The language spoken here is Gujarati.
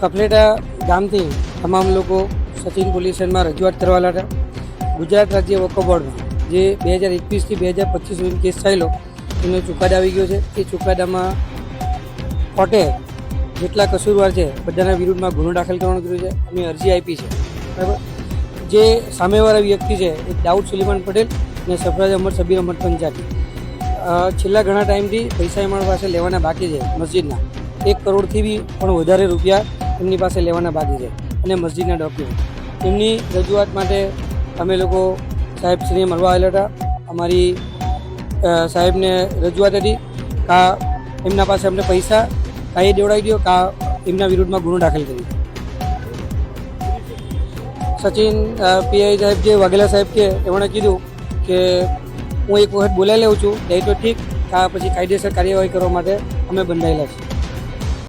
કપલેટા ગામથી તમામ લોકો સચિન પોલીસ સ્ટેશનમાં રજૂઆત કરવા લાગ્યા. ગુજરાત રાજ્ય વકફ બોર્ડમાં જે બે હજાર એકવીસથી બે હજાર પચીસ સુધી કેસ થયેલો, એનો ચુકાદો આવી ગયો છે. એ ચુકાદામાં કોર્ટે જેટલા કસૂરવાર છે, બધાના વિરુદ્ધમાં ગુનો દાખલ કરવાનું કર્યું છે. અમે અરજી આપી છે. બરાબર? જે સામેવાળા વ્યક્તિ છે, એ દાઉદ સુલેમાન પટેલ અને સફરાજ અહમદ સબીર અહમદ પંજાબી. છેલ્લા ઘણા ટાઈમથી પૈસા એમના પાસે લેવાના બાકી છે મસ્જિદના. એક કરોડથી બી પણ વધારે રૂપિયા એમની પાસે લેવાના બાકી છે અને મસ્જિદના ડોક્યુમેન્ટ એમની રજૂઆત માટે અમે લોકો સાહેબશ્રીને મળવા આવેલા હતા. અમારી સાહેબને રજૂઆત હતી કા એમના પાસે અમને પૈસા કાંઈ દેવડાવી દો, કા એમના વિરુદ્ધમાં ગુનો દાખલ કરી સચિન પીઆઈ સાહેબ જે વાઘેલા સાહેબ છે, એમણે કીધું કે હું એક વખત બોલાવી લઉં છું, નહીં તો ઠીક, કા પછી કાયદેસર કાર્યવાહી કરવા માટે અમે બંધાયેલા છીએ.